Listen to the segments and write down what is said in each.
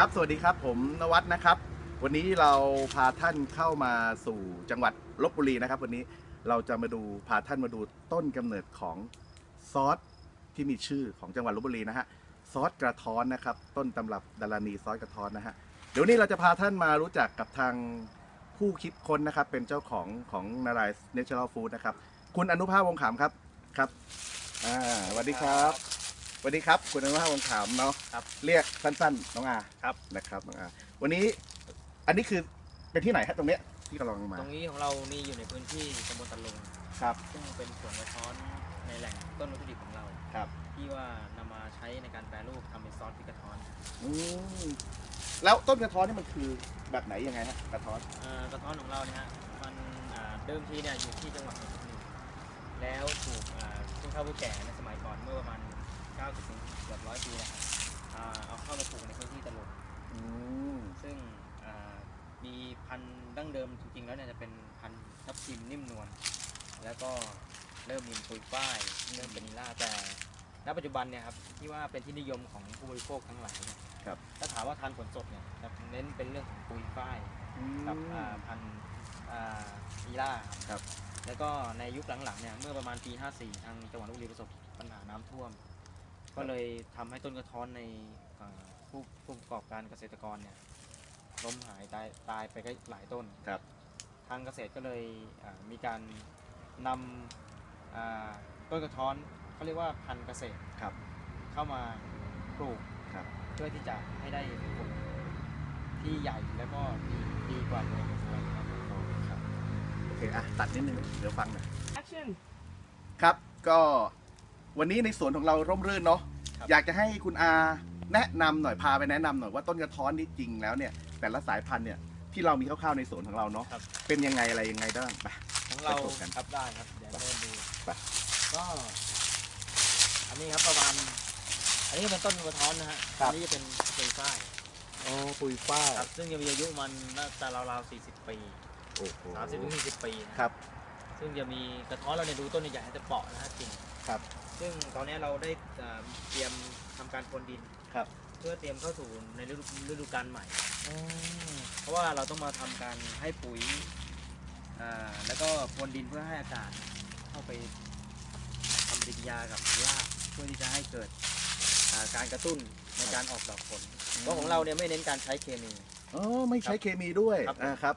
ครับ สวัสดีครับ ผมนวัดนะครับ วันนี้เราพาท่านเข้ามาสู่จังหวัดลบบุรีนะครับ วันนี้เราจะมาดูพาท่านมาดูต้นกำเนิดของซอสที่มีชื่อของจังหวัดลบบุรีนะฮะซอสกระท้อนนะครับ ต้นตำรับดารานีซอสกระท้อนนะฮะเดี๋ยวนี้เราจะพาท่านมารู้จักกับทางผู้คิดค้นนะครับ เป็นเจ้าของของนารายเนเชอรัลฟู้ดนะครับ คุณอนุภาพวงขามครับครับอ่าสวัสดีครับ วัสดีครับคุณอนุภาพวงขามเนาะครับเรียกสั้นๆ น้องอาครับ นะครับน้องอาวันนี้อันนี้คือเป็นที่ไหนฮะตรงเนี้ยที่กำลังมาตรงนี้ของเรานี่อยู่ในพื้นที่ตำบลตะลุงครับ ซึ่งเป็นสวนกระท้อนในแหล่งต้นวัตถุดิบของเราครับ ที่ว่านำมาใช้ในการแปรรูปทำเป็นซอสพริกกระท้อนอืมแล้วต้นกระท้อนนี่มันคือแบบไหนยังไงฮะกระท้อนเอ่อกระท้อนของเราเนี่ยฮะมันอ่าเดิมทีเนี่ยอยู่ที่จังหวัดนนทบุรีแล้วถูกอ่าผู้เฒ่าผู้แก่ในสมัยก่อนเมื่อประมาณ 90ถึงเกือบร้อยปีนะครับอ่าเอาเข้ามาปลูกในพื้นที่ตะลุงอืมซึ่งอ่ามีพันธุ์ดั้งเดิมจริงๆแล้วเนี่ยจะเป็นพันธุ์ทับทิมนิ่มนวลแล้วก็เริ่มมีปุยฝ้ายเริ่มเป็นนิล่าแต่ณปัจจุบันเนี่ยครับที่ว่าเป็นที่นิยมของผู้บริโภคทั้งหลายเนี่ยครับถ้าถามว่าทานผลสดเนี่ยจะเน้นเป็นเรื่องของปุยฝ้ายกับอ่าพันธุ์อ่านิล่าครับ แล้วก็ในยุคหลังๆเนี่ยเมื่อประมาณปี 54 ทางจังหวัดลบบุรีประสบปัญหาน้ำท่วม ก็เลยทำให้ต้นกระท้อนในอ่าผู้ผู้ประกอบการเกษตรกรเนี่ยล้มหายตายตายไปก็หลายต้น ครับ ทางเกษตรก็เลยอ่ามีการนำอ่าต้นกระท้อนเขาเรียกว่าพันธุ์เกษตรครับ เข้ามาปลูก ครับ เพื่อที่จะให้ได้ผลที่ใหญ่แล้วก็ดีดีกว่าเดิมครับครับโอเค อะ ตัดนิดนึง เดี๋ยวฟังหน่อย action ครับ ก็ วันนี้ในสวนของเราร่มรื่นเนาะครับอยากจะให้คุณอาแนะนำหน่อยพาไปแนะนำหน่อยว่าต้นกระท้อนนี่จริงแล้วเนี่ย แต่ละสายพันธุ์เนี่ยที่เรามีคร่าวๆในสวนของเราเนาะครับ เป็นยังไงอะไรยังไงบ้างไป ของเราไปชมกันครับได้ครับเดี๋ยวเริ่มดูไป ก็ อันนี้ครับประมาณ อันนี้เป็นต้นกระท้อนนะฮะครับอันนี้จะเป็นปุยฝ้ายโอ้ปุยฝ้ายครับซึ่งจะมีอายุมันน่าจะราวๆ40 ปีโอ้โห 30ถึง40ปีนะครับ ซึ่งจะมีกระท้อนเราเนี่ยดูต้นใหญ่ๆจะเปราะนะฮะจริงครับ ซึ่งตอนนี้เราได้เอ่อเตรียมทำการพรวนดิน ครับ เพื่อเตรียมเข้าสู่ในฤดูฤดูกาลใหม่ เพราะว่าเราต้องมาทำการให้ปุ๋ยอ่าแล้วก็พรวนดินเพื่อให้อากาศเข้าไปทำปฏิกิริยากับรากเพื่อที่จะให้เกิดอ่าการกระตุ้นในการออกดอกผลเพราะของเราเนี่ยไม่เน้นการใช้เคมี อ๋อไม่ใช้เคมีด้วยครับอ่าครับ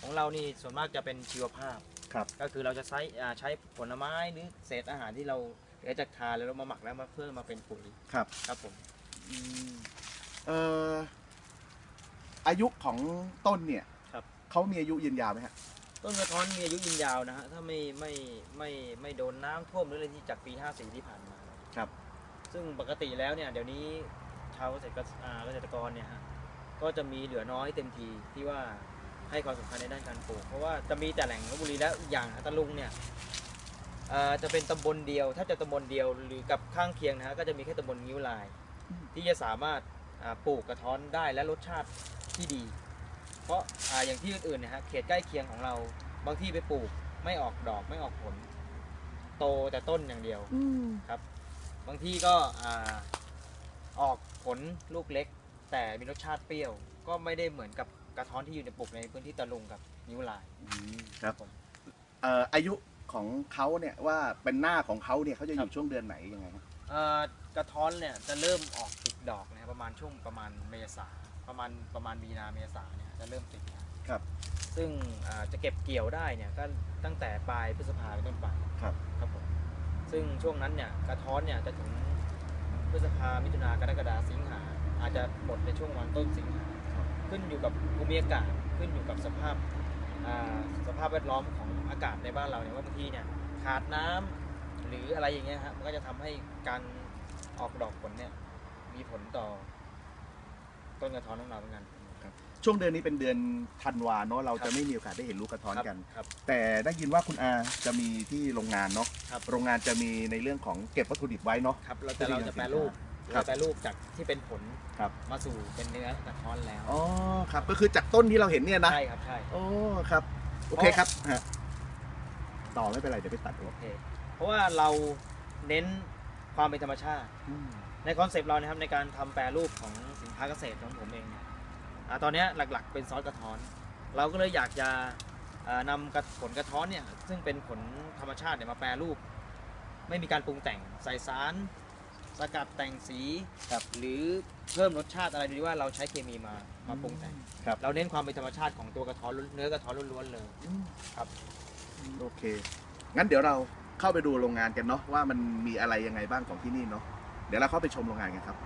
ของเรานี่ส่วนมากจะเป็นชีวภาพ ครับ ก็คือเราจะใช้อ่าใช้ผลไม้หรือเศษอาหารที่เราเหลือจากทานแล้วเรามาหมักแล้วมาเพื่อมาเป็นปุ๋ยครับ ครับผมเอ่ออายุของต้นเนี่ยครับ เขามีอายุยืนยาวไหมฮะ ต้นกระท้อนมีอายุยืนยาวนะฮะถ้าไม่ไม่ไม่ไม่โดนน้ำท่วมหรืออะไรที่จากปี 54 ที่ผ่านมาครับ ซึ่งปกติแล้วเนี่ยเดี๋ยวนี้ชาวเกษตรกรอ่าเกษตรกรเนี่ยฮะก็จะมีเหลือน้อยเต็มทีที่ว่า ให้ความสำคัญในด้านการปลูก เพราะว่าจะมีแต่แหล่งลพบุรีแล้วอีกอย่างฮะตะลุงเนี่ยเอ่อจะเป็นตำบลเดียวถ้าจะตำบลเดียวหรือกับข้างเคียงนะฮะก็จะมีแค่ตำบลงิ้วลายอืมที่จะสามารถอ่าปลูกกระท้อนได้และรสชาติที่ดี เพราะอ่าอย่างที่อื่นๆเนะฮะเขตใกล้เคียงของเราบางที่ไปปลูกไม่ออกดอกไม่ออกผล โตแต่ต้นอย่างเดียวครับบางที่ก็อ่าออกผลลูกเล็ก แต่มีรสชาติเปรี้ยว ก็ไม่ได้เหมือนกับ กระท้อนที่อยู่ในปลูกในพื้นที่ตะลุงกับนิ้วลาย ครับผม เอ่ออายุของเขาเนี่ยว่าเป็นหน้าของเขาเนี่ยเขาจะอครัยู่บช่วงเดือนไหนยังไงครับเอ่อกระท้อนเนี่ยจะเริ่มออกติดดอกนะครับประมาณช่วงประมาณเมษาประมาณประมาณมีนาเมษาเนี่ยจะเริ่มติดนะครับ ซึ่งอ่าจะเก็บเกี่ยวได้เนี่ยก็ตั้งแต่ปลายพฤษภาเป็นต้นไปครับ ครับผมซึ่งช่วงนั้นเนี่ยกระท้อนเนี่ยจะถึงพฤษภามิถุนากรกฎาสิงหาอาจจะหมดในช่วงวันต้นสิงหา ขึ้นอยู่กับภูมิอากาศขึ้นอยู่กับสภาพอ่าสภาพแวดล้อมของอากาศในบ้านเราเนี่ยว่าบางทีเนี่ยขาดน้ำหรืออะไรอย่างเงี้ยฮะมันก็จะทำให้การออกดอกผลเนี่ยมีผลต่อต้นกระท้อนของเราเหมือนกันช่วงเดือนนี้เป็นเดือนธันวาเนาะเราครัจะบไม่มีโอกาสได้เห็นลูกกระท้อนกันครับแต่ได้ยินว่าคุณอาจะมีที่โรงงานเนาะครับโรงงานจะมีในเรื่องของเก็บวัตถุดิบไว้เนาะครับเราแต่เราจะแปรรูปครับ เราแปรรูปจากที่เป็นผลครับ มาสู่เป็นเนื้อกระท้อนแล้วอ๋อครับก็คือจากต้นที่เราเห็นเนี่ยนะใช่ครับใช่ โอ้ครับ โอเคครับฮะต่อไม่เป็นไรเดี๋ยวไปตัดโอเค เพราะว่าเราเน้นความเป็นธรรมชาติ อืมในในคอนเซปต์เรานะครับในการทำแปรรูปของสินค้าเกษตรของผมเองเนี่ยอ่าตอนเนี้ยหลักๆ เป็นซอสกระท้อน เราก็เลยอยากจะอ่านำกระผลกระท้อนเนี่ยซึ่งเป็นผลธรรมชาติเนี่ยมาแปรรูป ไม่มีการปรุงแต่งใส่สาร สกัดแต่งสีครับหรือเพิ่มรสชาติอะไรดีว่าเราใช้เคมีมามาปรุงแต่งครับ เราเน้นความเป็นธรรมชาติของตัวกระท้อนล้วนเนื้อกระท้อนล้วนๆเลย ครับ โอเค งั้นเดี๋ยวเราเข้าไปดูโรงงานกันเนาะว่ามันมีอะไรยังไงบ้างของที่นี่เนาะ เดี๋ยวเราเข้าไปชมโรงงานกันครับ